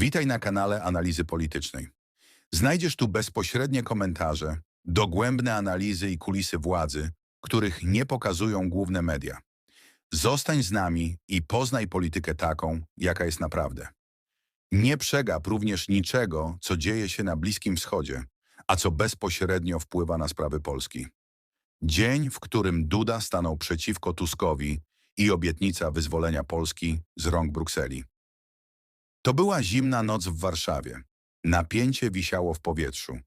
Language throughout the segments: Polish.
Witaj na kanale Analizy Politycznej. Znajdziesz tu bezpośrednie komentarze, dogłębne analizy i kulisy władzy, których nie pokazują główne media. Zostań z nami i poznaj politykę taką, jaka jest naprawdę. Nie przegap również niczego, co dzieje się na Bliskim Wschodzie, a co bezpośrednio wpływa na sprawy Polski. Dzień, w którym Duda stanął przeciwko Tuskowi i obietnica wyzwolenia Polski z rąk Brukseli. To była zimna noc w Warszawie. Napięcie wisiało w powietrzu.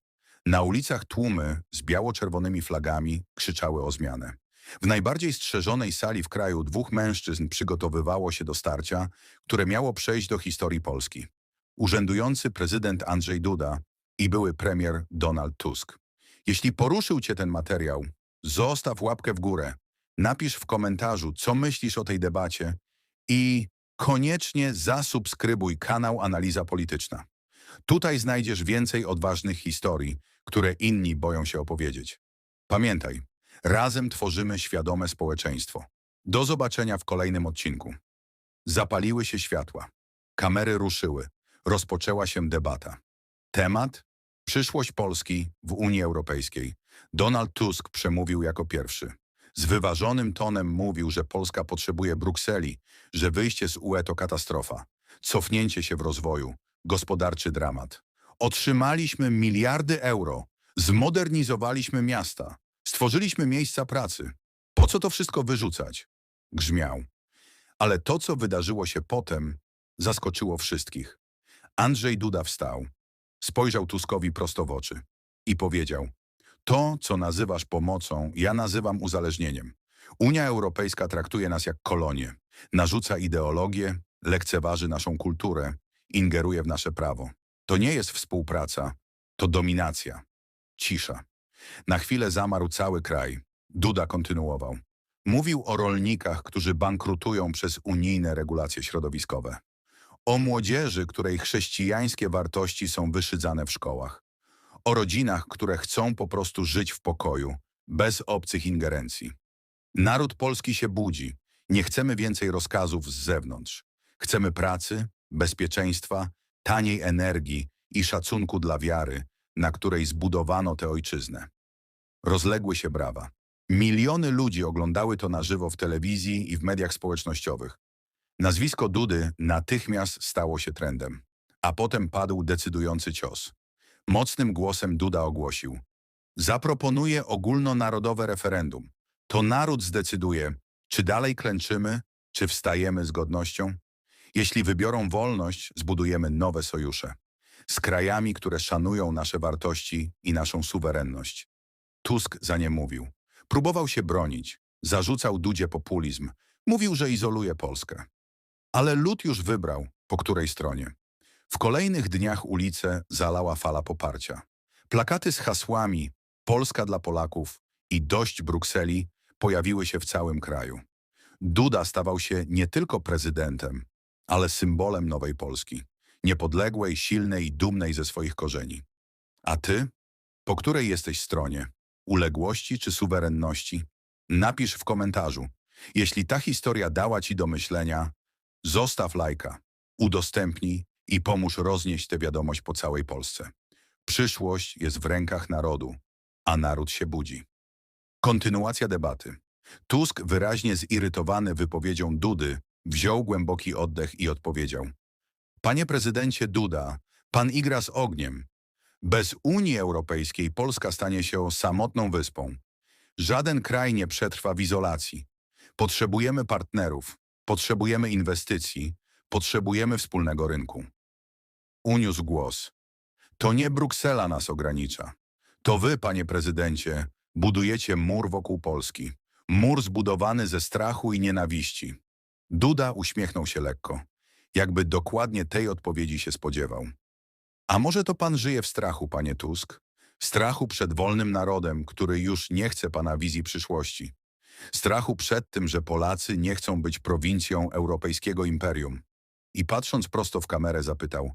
Na ulicach tłumy z biało-czerwonymi flagami krzyczały o zmianę. W najbardziej strzeżonej sali w kraju dwóch mężczyzn przygotowywało się do starcia, które miało przejść do historii Polski. Urzędujący prezydent Andrzej Duda i były premier Donald Tusk. Jeśli poruszył Cię ten materiał, zostaw łapkę w górę, napisz w komentarzu, co myślisz o tej debacie i koniecznie zasubskrybuj kanał Analiza Polityczna. Tutaj znajdziesz więcej odważnych historii, które inni boją się opowiedzieć. Pamiętaj, razem tworzymy świadome społeczeństwo. Do zobaczenia w kolejnym odcinku. Zapaliły się światła. Kamery ruszyły. Rozpoczęła się debata. Temat? Przyszłość Polski w Unii Europejskiej. Donald Tusk przemówił jako pierwszy. Z wyważonym tonem mówił, że Polska potrzebuje Brukseli, że wyjście z UE to katastrofa, cofnięcie się w rozwoju, gospodarczy dramat. Otrzymaliśmy miliardy euro, zmodernizowaliśmy miasta, stworzyliśmy miejsca pracy. Po co to wszystko wyrzucać? Grzmiał. Ale to, co wydarzyło się potem, zaskoczyło wszystkich. Andrzej Duda wstał, spojrzał Tuskowi prosto w oczy i powiedział to, co nazywasz pomocą, ja nazywam uzależnieniem. Unia Europejska traktuje nas jak kolonie, narzuca ideologię, lekceważy naszą kulturę, ingeruje w nasze prawo. To nie jest współpraca, to dominacja. Cisza. Na chwilę zamarł cały kraj. Duda kontynuował. Mówił o rolnikach, którzy bankrutują przez unijne regulacje środowiskowe. O młodzieży, której chrześcijańskie wartości są wyszydzane w szkołach. O rodzinach, które chcą po prostu żyć w pokoju, bez obcych ingerencji. Naród polski się budzi. Nie chcemy więcej rozkazów z zewnątrz. Chcemy pracy, bezpieczeństwa, taniej energii i szacunku dla wiary, na której zbudowano tę ojczyznę. Rozległy się brawa. Miliony ludzi oglądały to na żywo w telewizji i w mediach społecznościowych. Nazwisko Dudy natychmiast stało się trendem, a potem padł decydujący cios. Mocnym głosem Duda ogłosił. Zaproponuję ogólnonarodowe referendum. To naród zdecyduje, czy dalej klęczymy, czy wstajemy z godnością. Jeśli wybiorą wolność, zbudujemy nowe sojusze. Z krajami, które szanują nasze wartości i naszą suwerenność. Tusk za nie mówił. Próbował się bronić. Zarzucał Dudzie populizm. Mówił, że izoluje Polskę. Ale lud już wybrał, po której stronie. W kolejnych dniach ulice zalała fala poparcia. Plakaty z hasłami Polska dla Polaków i dość Brukseli pojawiły się w całym kraju. Duda stawał się nie tylko prezydentem, ale symbolem nowej Polski. Niepodległej, silnej i dumnej ze swoich korzeni. A ty? Po której jesteś stronie? Uległości czy suwerenności? Napisz w komentarzu. Jeśli ta historia dała ci do myślenia, zostaw lajka, udostępnij i pomóż roznieść tę wiadomość po całej Polsce. Przyszłość jest w rękach narodu, a naród się budzi. Kontynuacja debaty. Tusk, wyraźnie zirytowany wypowiedzią Dudy, wziął głęboki oddech i odpowiedział. Panie prezydencie Duda, pan igra z ogniem. Bez Unii Europejskiej Polska stanie się samotną wyspą. Żaden kraj nie przetrwa w izolacji. Potrzebujemy partnerów, potrzebujemy inwestycji, potrzebujemy wspólnego rynku. Uniósł głos. To nie Bruksela nas ogranicza. To wy, panie prezydencie, budujecie mur wokół Polski. Mur zbudowany ze strachu i nienawiści. Duda uśmiechnął się lekko, jakby dokładnie tej odpowiedzi się spodziewał. A może to pan żyje w strachu, panie Tusk? Strachu przed wolnym narodem, który już nie chce pana wizji przyszłości. Strachu przed tym, że Polacy nie chcą być prowincją europejskiego imperium. I patrząc prosto w kamerę zapytał,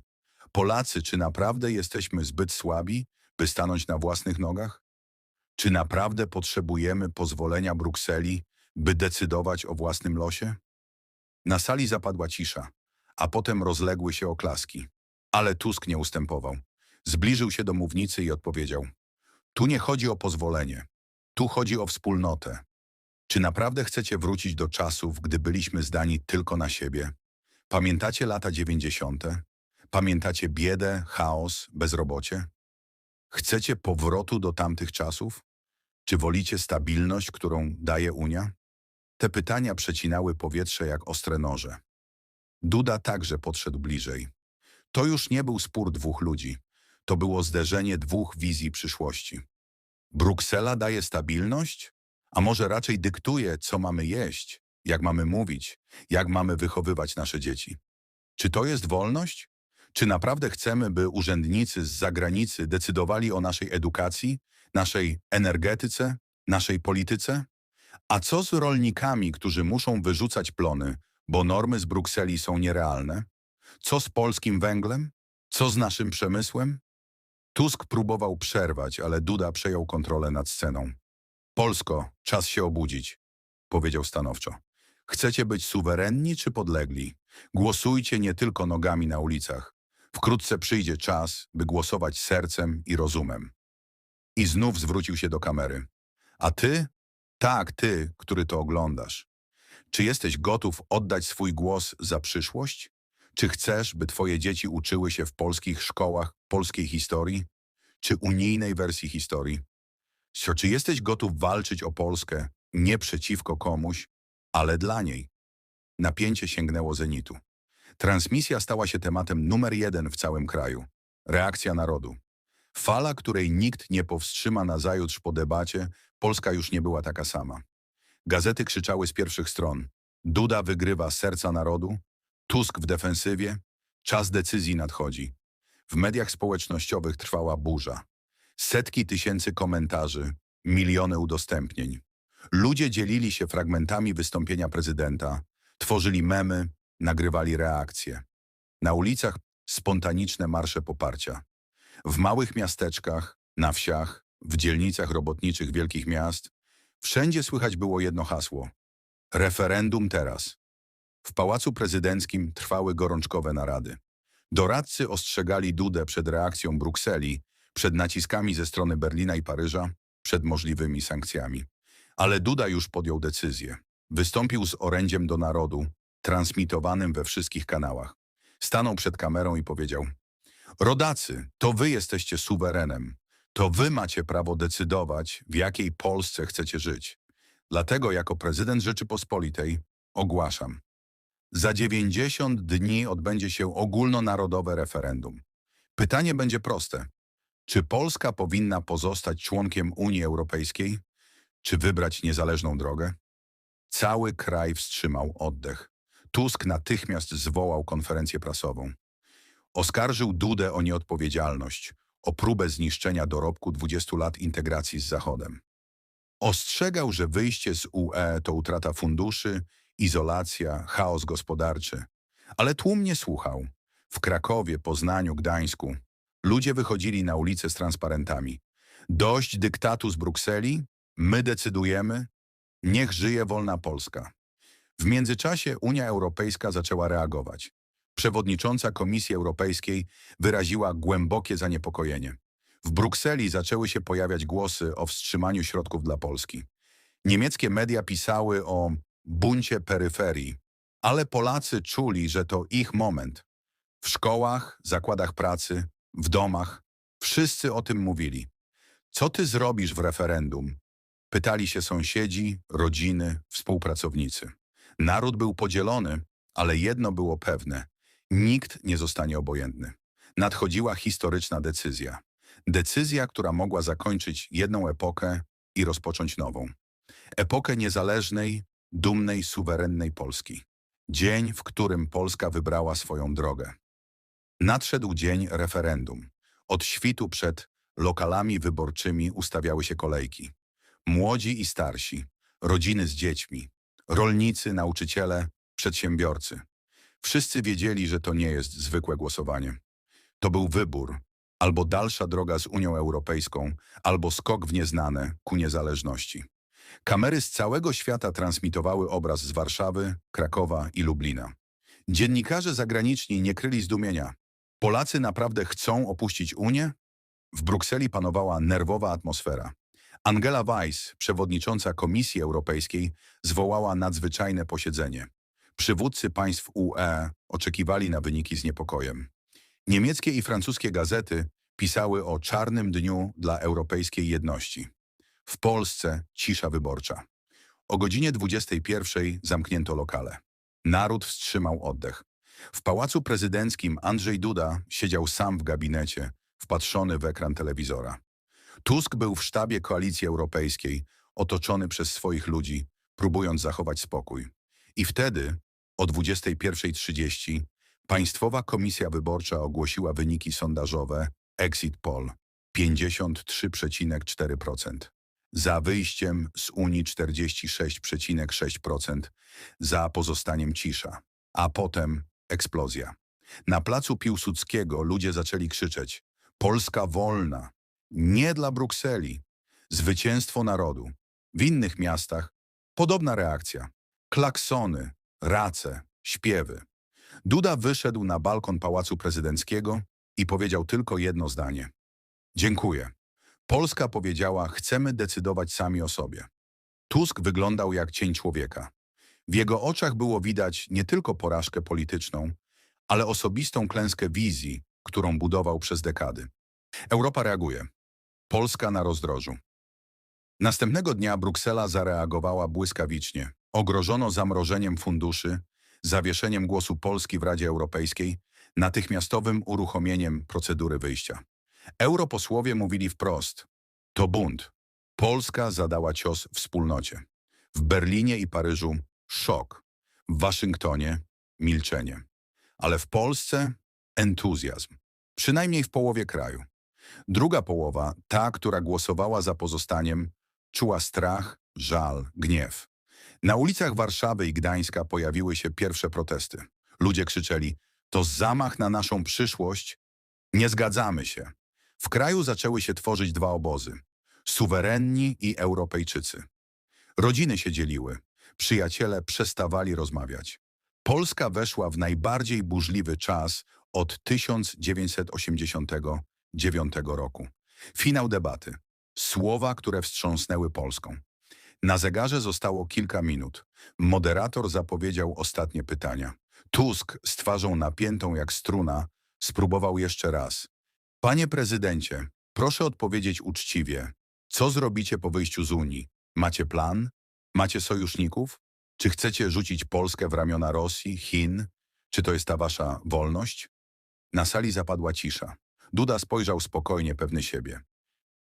Polacy, czy naprawdę jesteśmy zbyt słabi, by stanąć na własnych nogach? Czy naprawdę potrzebujemy pozwolenia Brukseli, by decydować o własnym losie? Na sali zapadła cisza, a potem rozległy się oklaski. Ale Tusk nie ustępował. Zbliżył się do mównicy i odpowiedział. Tu nie chodzi o pozwolenie. Tu chodzi o wspólnotę. Czy naprawdę chcecie wrócić do czasów, gdy byliśmy zdani tylko na siebie? Pamiętacie lata dziewięćdziesiąte? Pamiętacie biedę, chaos, bezrobocie? Chcecie powrotu do tamtych czasów? Czy wolicie stabilność, którą daje Unia? Te pytania przecinały powietrze jak ostre noże. Duda także podszedł bliżej. To już nie był spór dwóch ludzi. To było zderzenie dwóch wizji przyszłości. Bruksela daje stabilność? A może raczej dyktuje, co mamy jeść, jak mamy mówić, jak mamy wychowywać nasze dzieci? Czy to jest wolność? Czy naprawdę chcemy, by urzędnicy z zagranicy decydowali o naszej edukacji, naszej energetyce, naszej polityce? A co z rolnikami, którzy muszą wyrzucać plony, bo normy z Brukseli są nierealne? Co z polskim węglem? Co z naszym przemysłem? Tusk próbował przerwać, ale Duda przejął kontrolę nad sceną. Polsko, czas się obudzić, powiedział stanowczo. Chcecie być suwerenni czy podlegli? Głosujcie nie tylko nogami na ulicach. Wkrótce przyjdzie czas, by głosować sercem i rozumem. I znów zwrócił się do kamery. A ty? Tak, ty, który to oglądasz. Czy jesteś gotów oddać swój głos za przyszłość? Czy chcesz, by twoje dzieci uczyły się w polskich szkołach polskiej historii? Czy unijnej wersji historii? Czy jesteś gotów walczyć o Polskę nie przeciwko komuś, ale dla niej? Napięcie sięgnęło zenitu. Transmisja stała się tematem numer jeden w całym kraju. Reakcja narodu. Fala, której nikt nie powstrzyma nazajutrz po debacie, Polska już nie była taka sama. Gazety krzyczały z pierwszych stron. Duda wygrywa serca narodu, Tusk w defensywie, czas decyzji nadchodzi. W mediach społecznościowych trwała burza. Setki tysięcy komentarzy, miliony udostępnień. Ludzie dzielili się fragmentami wystąpienia prezydenta, tworzyli memy, nagrywali reakcje. Na ulicach spontaniczne marsze poparcia. W małych miasteczkach, na wsiach, w dzielnicach robotniczych wielkich miast, wszędzie słychać było jedno hasło. Referendum teraz. W Pałacu Prezydenckim trwały gorączkowe narady. Doradcy ostrzegali Dudę przed reakcją Brukseli, przed naciskami ze strony Berlina i Paryża, przed możliwymi sankcjami. Ale Duda już podjął decyzję. Wystąpił z orędziem do narodu, transmitowanym we wszystkich kanałach. Stanął przed kamerą i powiedział Rodacy, to wy jesteście suwerenem. To wy macie prawo decydować, w jakiej Polsce chcecie żyć. Dlatego jako prezydent Rzeczypospolitej ogłaszam. Za 90 dni odbędzie się ogólnonarodowe referendum. Pytanie będzie proste. Czy Polska powinna pozostać członkiem Unii Europejskiej, czy wybrać niezależną drogę? Cały kraj wstrzymał oddech. Tusk natychmiast zwołał konferencję prasową. Oskarżył Dudę o nieodpowiedzialność, o próbę zniszczenia dorobku 20 lat integracji z Zachodem. Ostrzegał, że wyjście z UE to utrata funduszy, izolacja, chaos gospodarczy. Ale tłum nie słuchał. W Krakowie, Poznaniu, Gdańsku ludzie wychodzili na ulice z transparentami. Dość dyktatu z Brukseli, my decydujemy, niech żyje wolna Polska. W międzyczasie Unia Europejska zaczęła reagować. Przewodnicząca Komisji Europejskiej wyraziła głębokie zaniepokojenie. W Brukseli zaczęły się pojawiać głosy o wstrzymaniu środków dla Polski. Niemieckie media pisały o buncie peryferii, ale Polacy czuli, że to ich moment. W szkołach, zakładach pracy, w domach, wszyscy o tym mówili. Co ty zrobisz w referendum? Pytali się sąsiedzi, rodziny, współpracownicy. Naród był podzielony, ale jedno było pewne. Nikt nie zostanie obojętny. Nadchodziła historyczna decyzja. Decyzja, która mogła zakończyć jedną epokę i rozpocząć nową. Epokę niezależnej, dumnej, suwerennej Polski. Dzień, w którym Polska wybrała swoją drogę. Nadszedł dzień referendum. Od świtu przed lokalami wyborczymi ustawiały się kolejki. Młodzi i starsi, rodziny z dziećmi, rolnicy, nauczyciele, przedsiębiorcy. Wszyscy wiedzieli, że to nie jest zwykłe głosowanie. To był wybór, albo dalsza droga z Unią Europejską, albo skok w nieznane ku niezależności. Kamery z całego świata transmitowały obraz z Warszawy, Krakowa i Lublina. Dziennikarze zagraniczni nie kryli zdumienia. Polacy naprawdę chcą opuścić Unię? W Brukseli panowała nerwowa atmosfera. Angela Weiss, przewodnicząca Komisji Europejskiej, zwołała nadzwyczajne posiedzenie. Przywódcy państw UE oczekiwali na wyniki z niepokojem. Niemieckie i francuskie gazety pisały o czarnym dniu dla europejskiej jedności. W Polsce cisza wyborcza. O godzinie 21 zamknięto lokale. Naród wstrzymał oddech. W Pałacu Prezydenckim Andrzej Duda siedział sam w gabinecie, wpatrzony w ekran telewizora. Tusk był w sztabie Koalicji Europejskiej, otoczony przez swoich ludzi, próbując zachować spokój. I wtedy, o 21.30, Państwowa Komisja Wyborcza ogłosiła wyniki sondażowe Exit Poll 53,4%. Za wyjściem z Unii 46,6%, za pozostaniem cisza. A potem eksplozja. Na placu Piłsudskiego ludzie zaczęli krzyczeć Polska wolna, nie dla Brukseli, zwycięstwo narodu. W innych miastach podobna reakcja. Klaksony, race, śpiewy. Duda wyszedł na balkon Pałacu Prezydenckiego i powiedział tylko jedno zdanie. Dziękuję. Polska powiedziała, chcemy decydować sami o sobie. Tusk wyglądał jak cień człowieka. W jego oczach było widać nie tylko porażkę polityczną, ale osobistą klęskę wizji, którą budował przez dekady. Europa reaguje. Polska na rozdrożu. Następnego dnia Bruksela zareagowała błyskawicznie. Ogrożono zamrożeniem funduszy, zawieszeniem głosu Polski w Radzie Europejskiej, natychmiastowym uruchomieniem procedury wyjścia. Europosłowie mówili wprost. To bunt. Polska zadała cios wspólnocie. W Berlinie i Paryżu szok. W Waszyngtonie milczenie. Ale w Polsce entuzjazm. Przynajmniej w połowie kraju. Druga połowa, ta, która głosowała za pozostaniem, czuła strach, żal, gniew. Na ulicach Warszawy i Gdańska pojawiły się pierwsze protesty. Ludzie krzyczeli, to zamach na naszą przyszłość. Nie zgadzamy się. W kraju zaczęły się tworzyć dwa obozy. Suwerenni i Europejczycy. Rodziny się dzieliły. Przyjaciele przestawali rozmawiać. Polska weszła w najbardziej burzliwy czas od 1989 roku. Finał debaty. Słowa, które wstrząsnęły Polską. Na zegarze zostało kilka minut. Moderator zapowiedział ostatnie pytania. Tusk z twarzą napiętą jak struna spróbował jeszcze raz. Panie prezydencie, proszę odpowiedzieć uczciwie. Co zrobicie po wyjściu z Unii? Macie plan? Macie sojuszników? Czy chcecie rzucić Polskę w ramiona Rosji, Chin? Czy to jest ta wasza wolność? Na sali zapadła cisza. Duda spojrzał spokojnie, pewny siebie.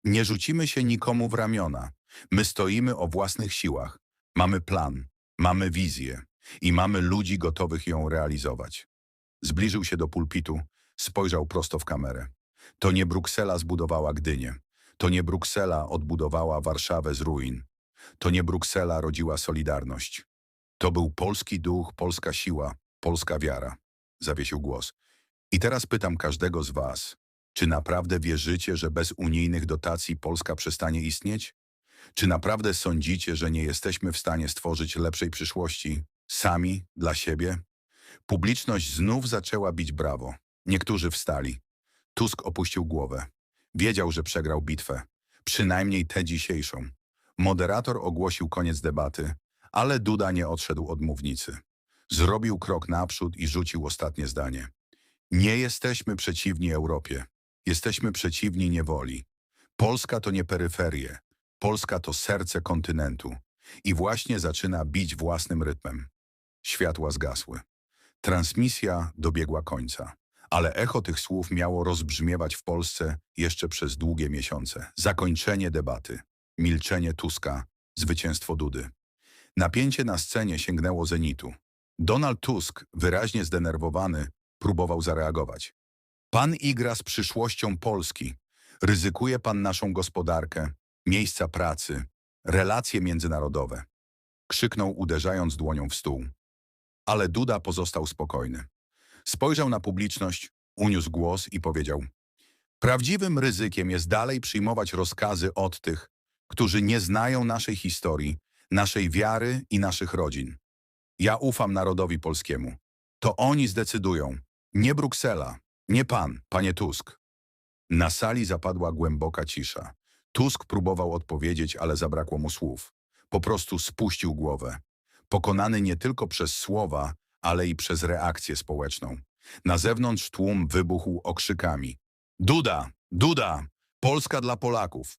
Nie rzucimy się nikomu w ramiona. My stoimy o własnych siłach. Mamy plan, mamy wizję i mamy ludzi gotowych ją realizować. Zbliżył się do pulpitu, spojrzał prosto w kamerę. To nie Bruksela zbudowała Gdynię. To nie Bruksela odbudowała Warszawę z ruin. To nie Bruksela rodziła Solidarność. To był polski duch, polska siła, polska wiara. Zawiesił głos. I teraz pytam każdego z was, czy naprawdę wierzycie, że bez unijnych dotacji Polska przestanie istnieć? Czy naprawdę sądzicie, że nie jesteśmy w stanie stworzyć lepszej przyszłości sami, dla siebie? Publiczność znów zaczęła bić brawo. Niektórzy wstali. Tusk opuścił głowę. Wiedział, że przegrał bitwę. Przynajmniej tę dzisiejszą. Moderator ogłosił koniec debaty, ale Duda nie odszedł od mównicy. Zrobił krok naprzód i rzucił ostatnie zdanie. Nie jesteśmy przeciwni Europie. Jesteśmy przeciwni niewoli. Polska to nie peryferie. Polska to serce kontynentu. I właśnie zaczyna bić własnym rytmem. Światła zgasły. Transmisja dobiegła końca. Ale echo tych słów miało rozbrzmiewać w Polsce jeszcze przez długie miesiące. Zakończenie debaty. Milczenie Tuska. Zwycięstwo Dudy. Napięcie na scenie sięgnęło zenitu. Donald Tusk, wyraźnie zdenerwowany, próbował zareagować. Pan igra z przyszłością Polski. Ryzykuje pan naszą gospodarkę, miejsca pracy, relacje międzynarodowe. Krzyknął, uderzając dłonią w stół. Ale Duda pozostał spokojny. Spojrzał na publiczność, uniósł głos i powiedział Prawdziwym ryzykiem jest dalej przyjmować rozkazy od tych, którzy nie znają naszej historii, naszej wiary i naszych rodzin. Ja ufam narodowi polskiemu. To oni zdecydują, nie Bruksela, Nie pan, panie Tusk. Na sali zapadła głęboka cisza. Tusk próbował odpowiedzieć, ale zabrakło mu słów. Po prostu spuścił głowę. Pokonany nie tylko przez słowa, ale i przez reakcję społeczną. Na zewnątrz tłum wybuchł okrzykami. Duda! Duda! Polska dla Polaków!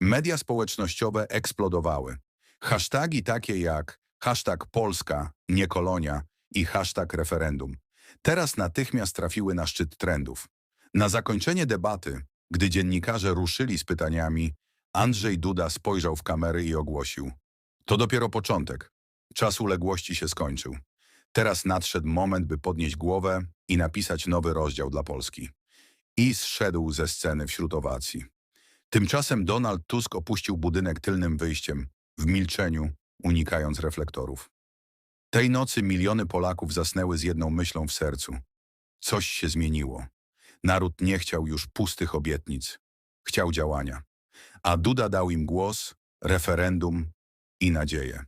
Media społecznościowe eksplodowały. Hasztagi takie jak hashtag Polska, nie kolonia i hashtag referendum. Teraz natychmiast trafiły na szczyt trendów. Na zakończenie debaty, gdy dziennikarze ruszyli z pytaniami, Andrzej Duda spojrzał w kamery i ogłosił. To dopiero początek. Czas uległości się skończył. Teraz nadszedł moment, by podnieść głowę i napisać nowy rozdział dla Polski. I zszedł ze sceny wśród owacji. Tymczasem Donald Tusk opuścił budynek tylnym wyjściem, w milczeniu, unikając reflektorów. Tej nocy miliony Polaków zasnęły z jedną myślą w sercu. Coś się zmieniło. Naród nie chciał już pustych obietnic. Chciał działania. A Duda dał im głos, referendum i nadzieję.